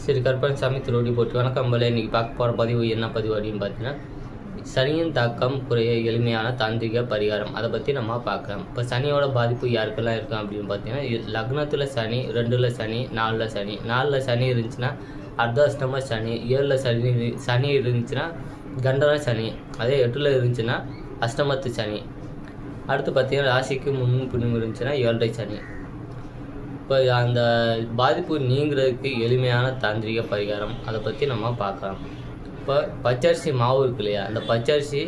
சரி கற்பனசாமி திருவடி போட்டு வணக்கம் போல இன்னைக்கு பார்க்க போகிற பதிவு என்ன பதிவு அப்படின்னு பார்த்தீங்கன்னா சனியின் தாக்கம் குறைய எளிமையான தாந்திரிக பரிகாரம். அதை பற்றி நம்ம பார்க்கலாம். இப்போ சனியோட பாதிப்பு யாருக்கெல்லாம் இருக்கும் அப்படின்னு பார்த்தீங்கன்னா லக்னத்தில் சனி ரெண்டில் சனி நாலில் சனி. நாலில் சனி இருந்துச்சுன்னா அர்த்தாஷ்டம சனி ஏழில் சனி சனி இருந்துச்சுன்னா கண்டன சனி. அதே எட்டில் இருந்துச்சுன்னா அஷ்டமத்து சனி. அடுத்து பார்த்தீங்கன்னா ராசிக்கு முன்னும் பின்னும் இருந்துச்சுன்னா ஏழரை சனி. இப்போ அந்த பாதிப்பு நீங்கிறதுக்கு எளிமையான தாந்திரிக பரிகாரம் அதை பற்றி நம்ம பார்க்கலாம் இப்போ பச்சரிசி மாவு இருக்கு இல்லையா? அந்த பச்சரிசி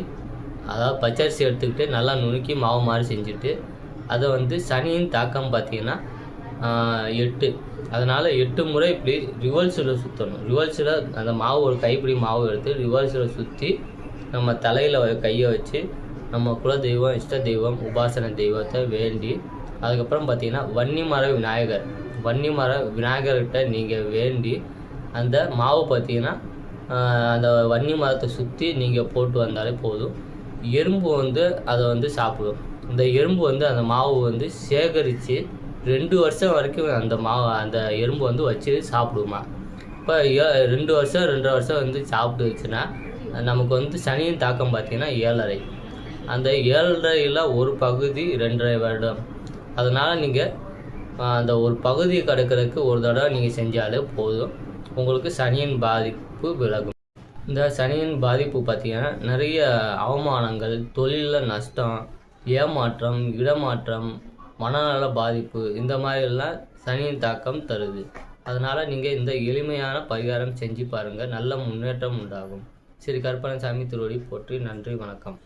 அதாவது பச்சரிசி எடுத்துக்கிட்டு நல்லா நுணுக்கி மாவு மாதிரி செஞ்சுட்டு அதை வந்து சனியின் தாக்கம் பார்த்தீங்கன்னா எட்டு. அதனால் எட்டு முறை இப்படி ரிவர்ஸில் சுற்றணும் ரிவர்ஸில் அந்த மாவு ஒரு கைப்பிடி மாவு எடுத்து ரிவர்ஸில் சுற்றி நம்ம தலையில் கையை வச்சு நம்ம குலதெய்வம் இஷ்ட தெய்வம் உபாசன தெய்வத்தை வேண்டி அதுக்கப்புறம் பார்த்தீங்கன்னா வன்னிமர விநாயகர். வன்னிமர விநாயகர்கிட்ட நீங்கள் வேண்டி அந்த மாவு பார்த்தீங்கன்னா அந்த வன்னி மரத்தை சுற்றி நீங்கள் போட்டு வந்தாலே போதும். எறும்பு வந்து அதை வந்து சாப்பிடும். இந்த எறும்பு வந்து அந்த மாவு வந்து சேகரித்து ரெண்டு வருஷம் வரைக்கும் அந்த மாவு அந்த எறும்பு வந்து வச்சு சாப்பிடுமா. இப்போ ரெண்டு வருஷம் ரெண்டரை வருஷம் வந்து சாப்பிட்டுச்சுன்னா நமக்கு வந்து சனியின் தாக்கம் பார்த்திங்கன்னா ஏழரை. அந்த ஏழரையில் ஒரு பகுதி ரெண்டரை வருடம். அதனால் நீங்கள் அந்த ஒரு பகுதியை கடக்கிறதுக்கு ஒரு தடவை நீங்கள் செஞ்சாலே போதும். உங்களுக்கு சனியின் பாதிப்பு விலகும். இந்த சனியின் பாதிப்பு பார்த்தீங்கன்னா நிறைய அவமானங்கள் தொழிலில் நஷ்டம் ஏமாற்றம் இடமாற்றம் மனநல பாதிப்பு இந்த மாதிரிலாம் சனியின் தாக்கம் தருது. அதனால் நீங்கள் இந்த எளிமையான பரிகாரம் செஞ்சு பாருங்கள் நல்ல முன்னேற்றம் உண்டாகும். ஸ்ரீ கற்பனசாமி திருவடி போற்றி நன்றி வணக்கம்.